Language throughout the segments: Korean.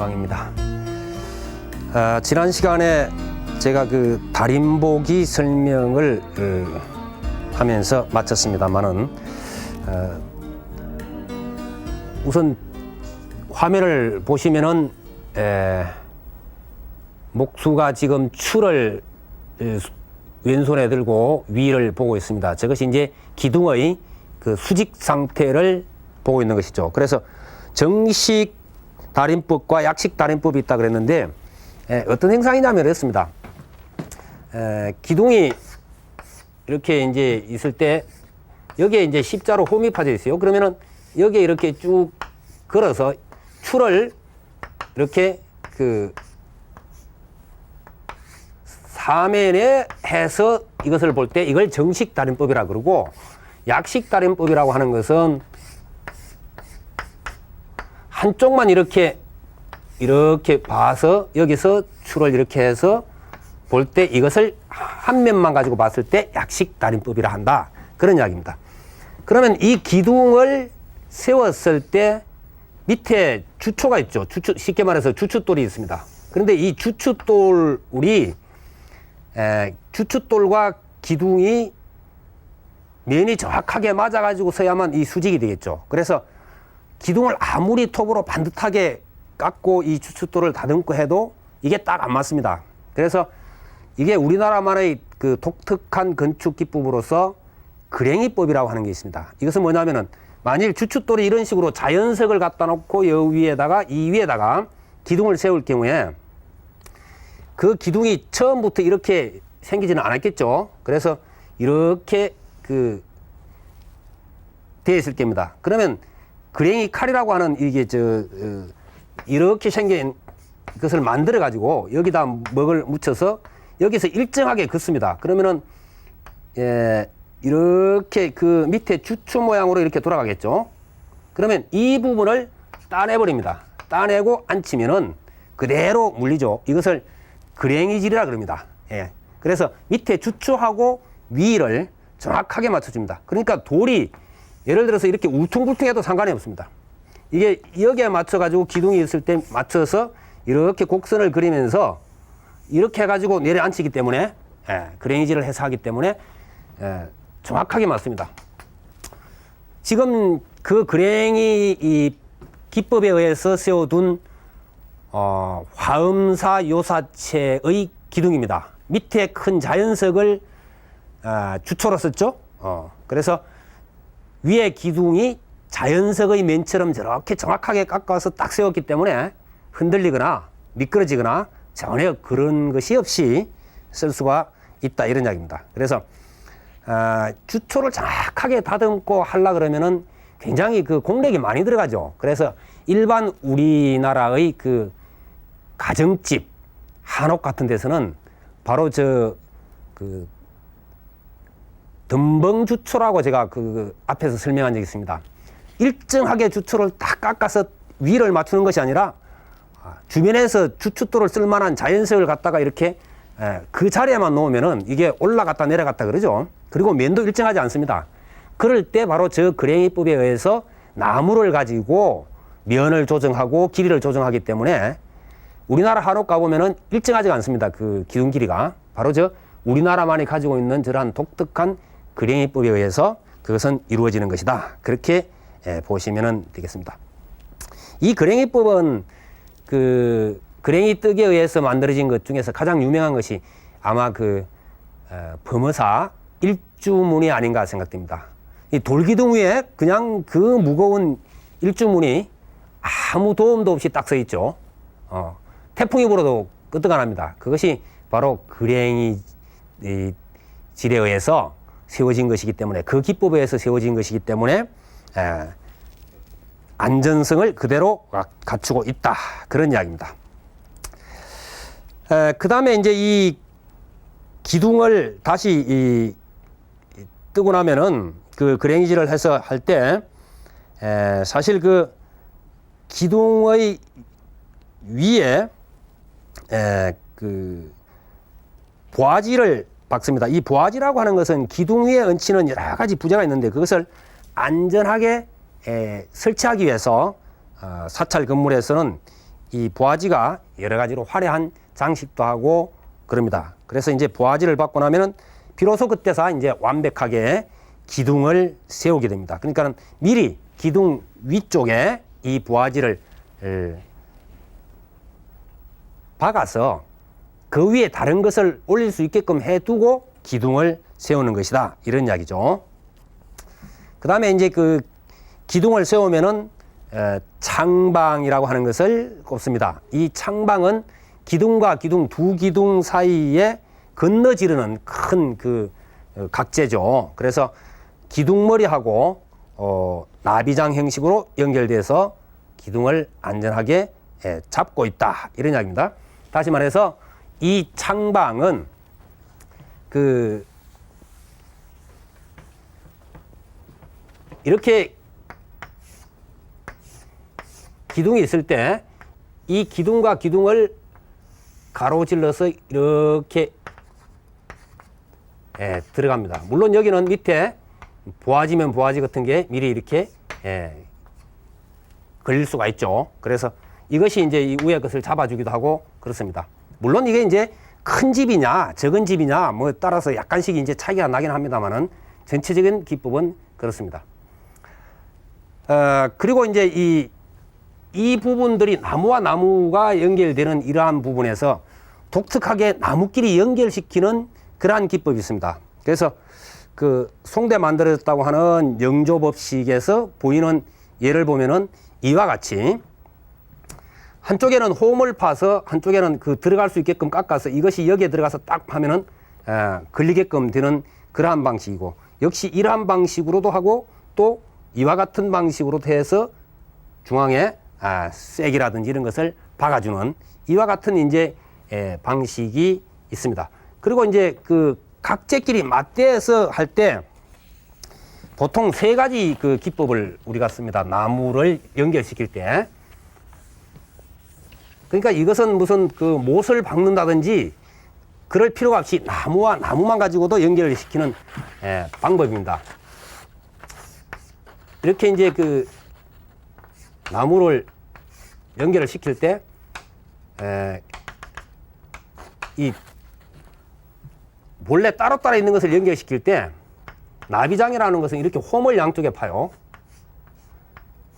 영광입니다. 아, 지난 시간에 제가 그 다림보기 설명을 그, 하면서 마쳤습니다만은 어, 우선 화면을 보시면은 에, 목수가 지금 추를 왼손에 들고 위를 보고 있습니다. 저것이 이제 기둥의 그 수직 상태를 보고 있는 것이죠. 그래서 정식 다림법과 약식 다림법이 있다 그랬는데 에, 어떤 행상이냐면 이렇습니다. 에, 기둥이 이렇게 이제 있을 때 여기에 이제 십자로 홈이 파져 있어요. 그러면은 여기에 이렇게 쭉 걸어서 추를 이렇게 그 사면에 해서 이것을 볼 때 이걸 정식 다림법이라 그러고 약식 다림법이라고 하는 것은 한쪽만 이렇게 이렇게 봐서 여기서 추를 이렇게 해서 볼 때 이것을 한 면만 가지고 봤을 때 약식 다림법이라 한다. 그런 이야기입니다. 그러면 이 기둥을 세웠을 때 밑에 주초가 있죠. 주초, 쉽게 말해서 주춧돌이 있습니다. 그런데 이 주춧돌이 에, 주춧돌과 기둥이 면이 정확하게 맞아가지고 서야만 이 수직이 되겠죠. 그래서 기둥을 아무리 톱으로 반듯하게 깎고 이 주춧돌을 다듬고 해도 이게 딱 안 맞습니다. 그래서 이게 우리나라만의 그 독특한 건축 기법으로서 그랭이법이라고 하는 게 있습니다. 이것은 뭐냐면은 만일 주춧돌이 이런 식으로 자연석을 갖다 놓고 여 위에다가 이 위에다가 기둥을 세울 경우에 그 기둥이 처음부터 이렇게 생기지는 않았겠죠. 그래서 이렇게 그 되어 있을 겁니다. 그러면 그랭이 칼이라고 하는 이게 저 어, 이렇게 생긴 것을 만들어 가지고 여기다 먹을 묻혀서 여기서 일정하게 긋습니다. 그러면은 예, 이렇게 그 밑에 주추 모양으로 이렇게 돌아가겠죠. 그러면 이 부분을 따내버립니다. 따내고 앉히면은 그대로 물리죠. 이것을 그랭이질이라 그럽니다. 예. 그래서 밑에 주추하고 위를 정확하게 맞춰줍니다. 그러니까 돌이 예를 들어서 이렇게 울퉁불퉁해도 상관이 없습니다. 이게 여기에 맞춰가지고 기둥이 있을 때 맞춰서 이렇게 곡선을 그리면서 이렇게 해가지고 내려앉히기 때문에 예, 그랭이질을 해서 하기 때문에 예, 정확하게 맞습니다. 지금 그 그랭이 이 기법에 의해서 세워둔 어, 화음사 요사체의 기둥입니다. 밑에 큰 자연석을 아, 주초로 썼죠. 어, 그래서 위에 기둥이 자연석의 면처럼 저렇게 정확하게 깎아서 딱 세웠기 때문에 흔들리거나 미끄러지거나 전혀 그런 것이 없이 쓸 수가 있다 이런 이야기입니다. 그래서 아, 주초를 정확하게 다듬고 하려 그러면은 굉장히 그 공력이 많이 들어가죠. 그래서 일반 우리나라의 그 가정집 한옥 같은 데서는 바로 저그 덤벙 주초라고 제가 그 앞에서 설명한 적이 있습니다. 일정하게 주초를 딱 깎아서 위를 맞추는 것이 아니라 아, 주변에서 주춧돌을 쓸 만한 자연석을 갖다가 이렇게 에, 그 자리에만 놓으면은 이게 올라갔다 내려갔다 그러죠. 그리고 면도 일정하지 않습니다. 그럴 때 바로 저 그랭이법에 의해서 나무를 가지고 면을 조정하고 길이를 조정하기 때문에 우리나라 한옥 가보면은 일정하지가 않습니다. 그 기둥 길이가. 바로 저 우리나라만이 가지고 있는 저러한 독특한 그랭이법에 의해서 그것은 이루어지는 것이다. 그렇게 예, 보시면 되겠습니다. 이 그랭이법은 그 그랭이 떡에 의해서 만들어진 것 중에서 가장 유명한 것이 아마 그 어, 범어사 일주문이 아닌가 생각됩니다. 이 돌기둥 위에 그냥 그 무거운 일주문이 아무 도움도 없이 딱 서 있죠. 어, 태풍이 불어도 끄떡 안 합니다. 그것이 바로 그랭이 이 질에 의해서 세워진 것이기 때문에 그 기법에 의해서 세워진 것이기 때문에 에, 안전성을 그대로 가- 갖추고 있다 그런 이야기입니다. 그 다음에 이제 이 기둥을 다시 이, 이 뜨고 나면은 그 그랭이질을 해서 할 때 사실 그 기둥의 위에 에, 그 보아지를 박습니다. 이 보아지라고 하는 것은 기둥 위에 얹히는 여러 가지 부재가 있는데 그것을 안전하게 에, 설치하기 위해서 어, 사찰 건물에서는 이 부화지가 여러 가지로 화려한 장식도 하고 그럽니다. 그래서 이제 부화지를 받고 나면은 비로소 그때서 이제 완벽하게 기둥을 세우게 됩니다. 그러니까 미리 기둥 위쪽에 이 에, 박아서 그 위에 다른 것을 올릴 수 있게끔 해두고 기둥을 세우는 것이다. 이런 이야기죠. 그 다음에 이제 그 기둥을 세우면은 에, 창방이라고 하는 것을 꼽습니다. 이 창방은 기둥과 기둥 두 기둥 사이에 건너지르는 큰 그 각재죠. 그래서 기둥머리하고 어, 나비장 형식으로 연결돼서 기둥을 안전하게 예, 잡고 있다 이런 이야기입니다. 다시 말해서 이 창방은 그 이렇게 기둥이 있을 때 이 기둥과 기둥을 가로질러서 이렇게 예, 들어갑니다. 물론 여기는 밑에 부화지면 부화지 같은 게 미리 이렇게 예, 걸릴 수가 있죠. 그래서 이것이 이제 이 위에 것을 잡아주기도 하고 그렇습니다. 물론 이게 이제 큰 집이냐 적은 집이냐 뭐 따라서 약간씩 이제 차이가 나긴 합니다만은 전체적인 기법은 그렇습니다. 어, 그리고 이제 이, 이 부분들이 나무와 나무가 연결되는 이러한 부분에서 독특하게 나무끼리 연결시키는 그러한 기법이 있습니다. 그래서 그 송대 만들어졌다고 하는 영조법식에서 보이는 예를 보면은 이와 같이 한쪽에는 홈을 파서 한쪽에는 그 들어갈 수 있게끔 깎아서 이것이 여기에 들어가서 딱 하면은 에, 걸리게끔 되는 그러한 방식이고 역시 이러한 방식으로도 하고 또 이와 같은 방식으로도 해서 중앙에 아, 쐐기라든지 이런 것을 박아주는 이와 같은 이제 에, 방식이 있습니다. 그리고 이제 그 각재끼리 맞대서 할 때 보통 세 가지 그 기법을 우리가 씁니다. 나무를 연결시킬 때. 그러니까 이것은 무슨 그 못을 박는다든지 그럴 필요가 없이 나무와 나무만 가지고도 연결을 시키는 예, 방법입니다. 이렇게 이제 그 나무를 연결을 시킬 때, 에, 이 본래 따로따로 있는 것을 연결시킬 때 나비장이라는 것은 이렇게 홈을 양쪽에 파요.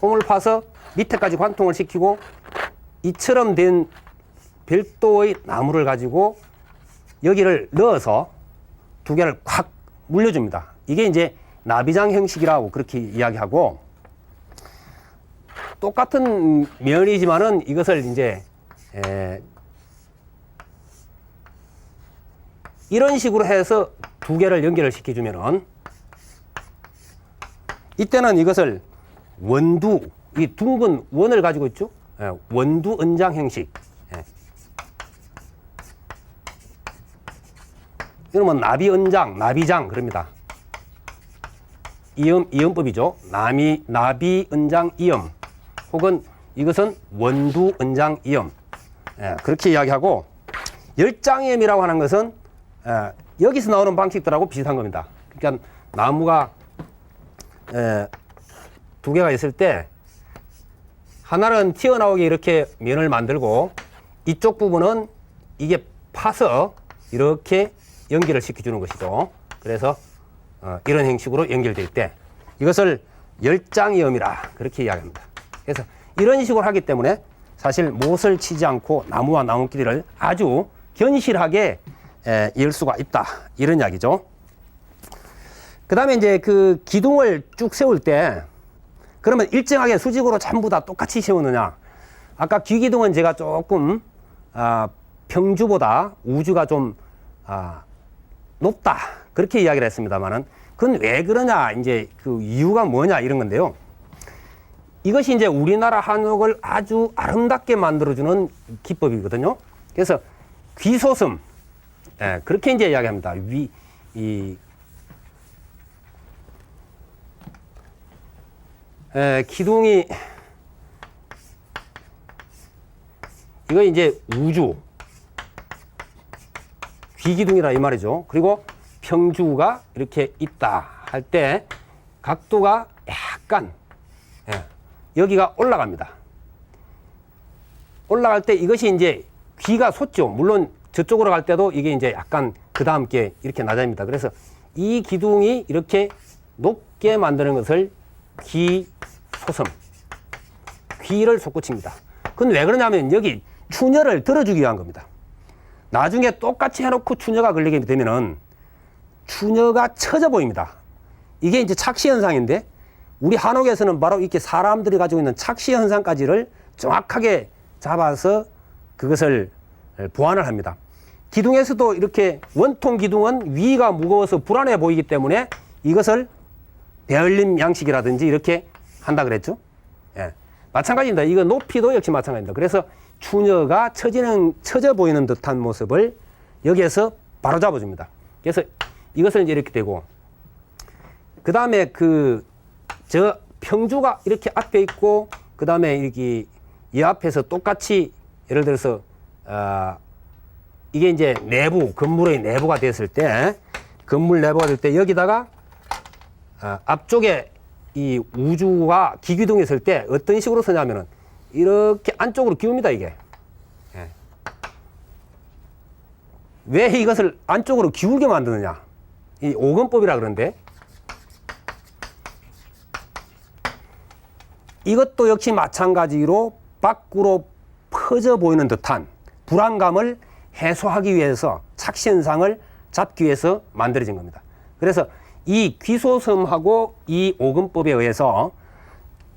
홈을 파서 밑에까지 관통을 시키고 이처럼 된 별도의 나무를 가지고 여기를 넣어서 두 개를 확 물려줍니다. 이게 이제 나비장 형식이라고 그렇게 이야기하고 똑같은 면이지만은 이것을 이제 에, 이런 식으로 해서 두 개를 연결을 시켜주면은 이때는 이것을 원두 이 둥근 원을 가지고 있죠. 예, 원두 은장 형식. 예. 이러면 나비 은장, 나비장 그럽니다. 이음 이음법이죠. 나미 나비 은장 이음 혹은 이것은 원두 은장 이음 예, 그렇게 이야기하고 열장이음이라고 하는 것은 예, 여기서 나오는 방식들하고 비슷한 겁니다. 그러니까 나무가 예, 두 개가 있을 때 하나는 튀어나오게 이렇게 면을 만들고 이쪽 부분은 이게 파서 이렇게 연결을 시켜주는 것이죠. 그래서 어, 이런 형식으로 연결될 때 이것을 열장이음이라 그렇게 이야기합니다. 그래서 이런 식으로 하기 때문에 사실 못을 치지 않고 나무와 나무끼리를 아주 견실하게 에, 열 수가 있다 이런 이야기죠. 그 다음에 이제 그 기둥을 쭉 세울 때 그러면 일정하게 수직으로 전부 다 똑같이 세우느냐? 아까 귀기둥은 제가 조금 아, 평주보다 우주가 좀 아, 높다 그렇게 이야기를 했습니다만은 그건 왜 그러냐 이제 그 이유가 뭐냐 이런 건데요. 이것이 이제 우리나라 한옥을 아주 아름답게 만들어주는 기법이거든요. 그래서 귀소슴 예, 그렇게 이제 이야기합니다. 위, 이, 에, 기둥이 이거 이제 우주 귀기둥이라 이 말이죠. 그리고 평주가 이렇게 있다 할 때 각도가 약간 예, 여기가 올라갑니다. 올라갈 때 이것이 이제 귀가 솟죠. 물론 저쪽으로 갈 때도 이게 이제 약간 그 다음 게 이렇게 낮아집니다. 그래서 이 기둥이 이렇게 높게 만드는 것을 귀 소섬, 귀를 솟구칩니다. 근데 왜 그러냐면 여기 추녀를 들어주기 위한 겁니다. 나중에 똑같이 해놓고 추녀가 걸리게 되면은 추녀가 처져 보입니다. 이게 이제 착시 현상인데 우리 한옥에서는 바로 이렇게 사람들이 가지고 있는 착시 현상까지를 정확하게 잡아서 그것을 보완을 합니다. 기둥에서도 이렇게 원통 기둥은 위가 무거워서 불안해 보이기 때문에 이것을 배열림 양식이라든지 이렇게 한다 그랬죠. 예. 마찬가지입니다. 이거 높이도 역시 마찬가지입니다. 그래서 추녀가 처지는, 처져 보이는 듯한 모습을 여기에서 바로 잡아줍니다. 그래서 이것을 이제 이렇게 되고, 그 다음에 그, 저 평주가 이렇게 앞에 있고, 그 다음에 이렇게 이 앞에서 똑같이 예를 들어서, 아, 이게 이제 내부, 건물의 내부가 됐을 때, 건물 내부가 될 때 여기다가 아, 앞쪽에 이 우주가 기기둥에 있을 때 어떤 식으로 서냐면은 이렇게 안쪽으로 기웁니다, 이게. 예. 왜 이것을 안쪽으로 기울게 만드느냐? 이 오건법이라 그러는데 이것도 역시 마찬가지로 밖으로 퍼져 보이는 듯한 불안감을 해소하기 위해서 착시 현상을 잡기 위해서 만들어진 겁니다. 그래서 이 귀소섬하고 이 오금법에 의해서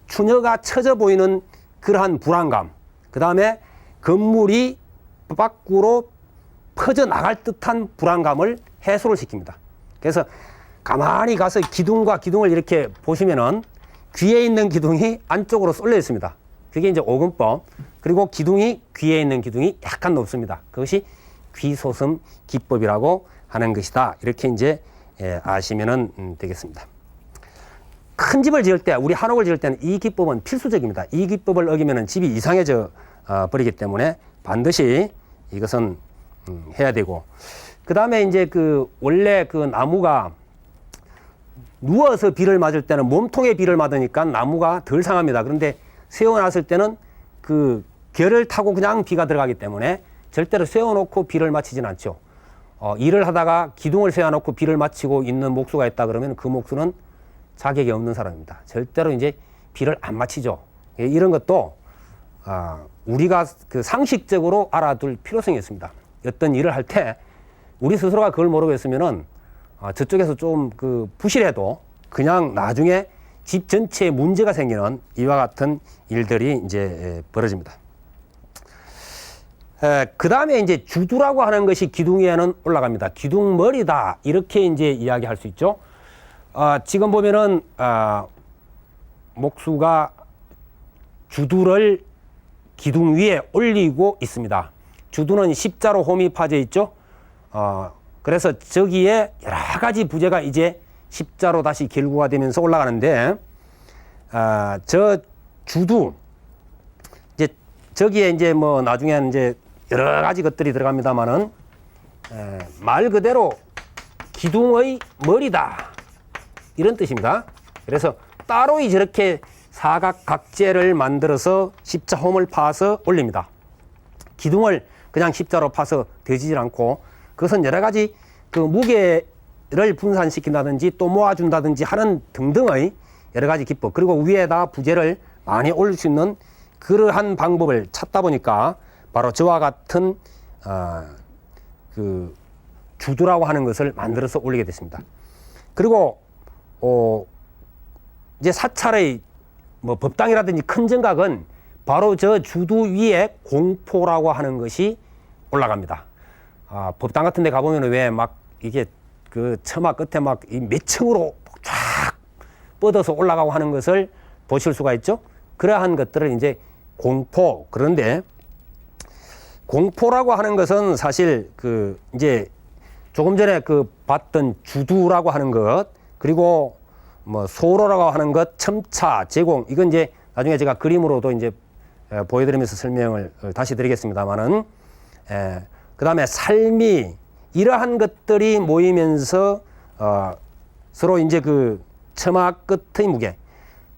추녀가 처져 보이는 그러한 불안감, 그 다음에 건물이 밖으로 퍼져 나갈 듯한 불안감을 해소를 시킵니다. 그래서 가만히 가서 기둥과 기둥을 이렇게 보시면은 귀에 있는 기둥이 안쪽으로 쏠려 있습니다. 그게 이제 오금법. 그리고 기둥이 귀에 있는 기둥이 약간 높습니다. 그것이 귀소섬 기법이라고 하는 것이다. 이렇게 이제 예, 아시면은 음, 되겠습니다. 큰 집을 지을 때, 우리 한옥을 지을 때는 이 기법은 필수적입니다. 이 기법을 어기면은 집이 이상해져 어, 버리기 때문에 반드시 이것은 음, 해야 되고, 그 다음에 이제 그 원래 그 나무가 누워서 비를 맞을 때는 몸통에 비를 맞으니까 나무가 덜 상합니다. 그런데 세워놨을 때는 그 결을 타고 그냥 비가 들어가기 때문에 절대로 세워놓고 비를 맞히진 않죠. 어, 일을 하다가 기둥을 세워놓고 비를 맞히고 있는 목수가 있다 그러면 그 목수는 자격이 없는 사람입니다. 절대로 이제 비를 안 맞히죠. 예, 이런 것도 아, 우리가 그 상식적으로 알아둘 필요성이 있습니다. 어떤 일을 할 때 우리 스스로가 그걸 모르고 있으면은 아, 저쪽에서 좀 그 부실해도 그냥 나중에 집 전체에 문제가 생기는 이와 같은 일들이 이제 에, 벌어집니다. 그 다음에 이제 주두라고 하는 것이 기둥에는 올라갑니다. 기둥 머리다. 이렇게 이제 이야기할 수 있죠. 아, 지금 보면은, 아, 목수가 주두를 기둥 위에 올리고 있습니다. 주두는 십자로 홈이 파져 있죠. 어, 그래서 저기에 여러 가지 부재가 이제 십자로 다시 결구가 되면서 올라가는데, 아, 저 주두, 이제 저기에 이제 뭐 나중에 이제 여러 가지 것들이 들어갑니다만은 에, 말 그대로 기둥의 머리다 이런 뜻입니다. 그래서 따로 이 저렇게 사각 각재를 만들어서 십자홈을 파서 올립니다. 기둥을 그냥 십자로 파서 되지질 않고 그것은 여러 가지 그 무게를 분산시킨다든지 또 모아준다든지 하는 등등의 여러 가지 기법 그리고 위에다 부재를 많이 올릴 수 있는 그러한 방법을 찾다 보니까 바로 저와 같은 어, 그 주두라고 하는 것을 만들어서 올리게 됐습니다. 그리고 어, 이제 사찰의 뭐 법당이라든지 큰 정각은 바로 저 주두 위에 공포라고 하는 것이 올라갑니다. 아, 법당 같은 데 가보면 왜 막 이게 그 처마 끝에 막 몇 층으로 쫙 뻗어서 올라가고 하는 것을 보실 수가 있죠. 그러한 것들을 이제 공포, 그런데 공포라고 하는 것은 사실 그 이제 조금 전에 그 봤던 주두라고 하는 것 그리고 뭐 소로라고 하는 것 첨차 제공 이건 이제 나중에 제가 그림으로도 이제 에, 보여드리면서 설명을 어, 다시 드리겠습니다만은 그 다음에 삶이 이러한 것들이 모이면서 어, 서로 이제 그 처마 끝의 무게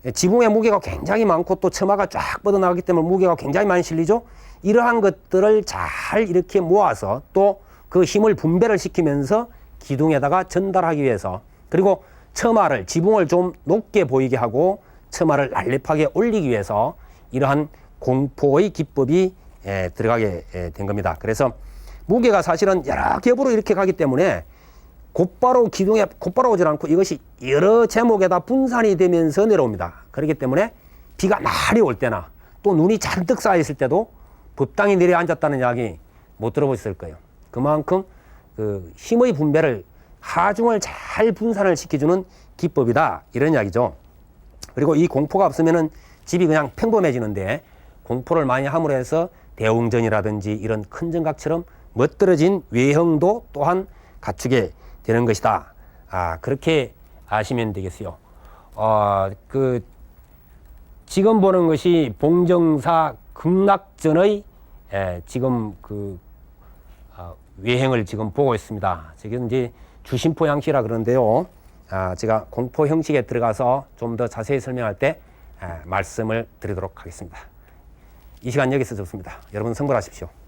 예, 지붕의 무게가 굉장히 많고 또 처마가 쫙 뻗어나가기 때문에 무게가 굉장히 많이 실리죠. 이러한 것들을 잘 이렇게 모아서 또 그 힘을 분배를 시키면서 기둥에다가 전달하기 위해서 그리고 처마를 지붕을 좀 높게 보이게 하고 처마를 날렵하게 올리기 위해서 이러한 공포의 기법이 예, 들어가게 예, 된 겁니다. 그래서 무게가 사실은 여러 겹으로 이렇게 가기 때문에 곧바로 기둥에 곧바로 오질 않고 이것이 여러 제목에다 분산이 되면서 내려옵니다. 그렇기 때문에 비가 많이 올 때나 또 눈이 잔뜩 쌓여 있을 때도 법당이 내려앉았다는 이야기 못 들어보셨을 거예요. 그만큼 그 힘의 분배를 하중을 잘 분산을 시켜주는 기법이다 이런 이야기죠. 그리고 이 공포가 없으면은 집이 그냥 평범해지는데 공포를 많이 함으로 해서 대웅전이라든지 이런 큰 정각처럼 멋들어진 외형도 또한 갖추게 되는 것이다. 아, 그렇게 아시면 되겠어요. 어, 그, 지금 보는 것이 봉정사 극락전의 에, 지금 그 아, 외행을 지금 보고 있습니다. 지금 이제 주심포 양식이라 그러는데요. 아, 제가 공포 형식에 들어가서 좀 더 자세히 설명할 때 아, 말씀을 드리도록 하겠습니다. 이 시간 여기서 좋습니다. 여러분 성불하십시오.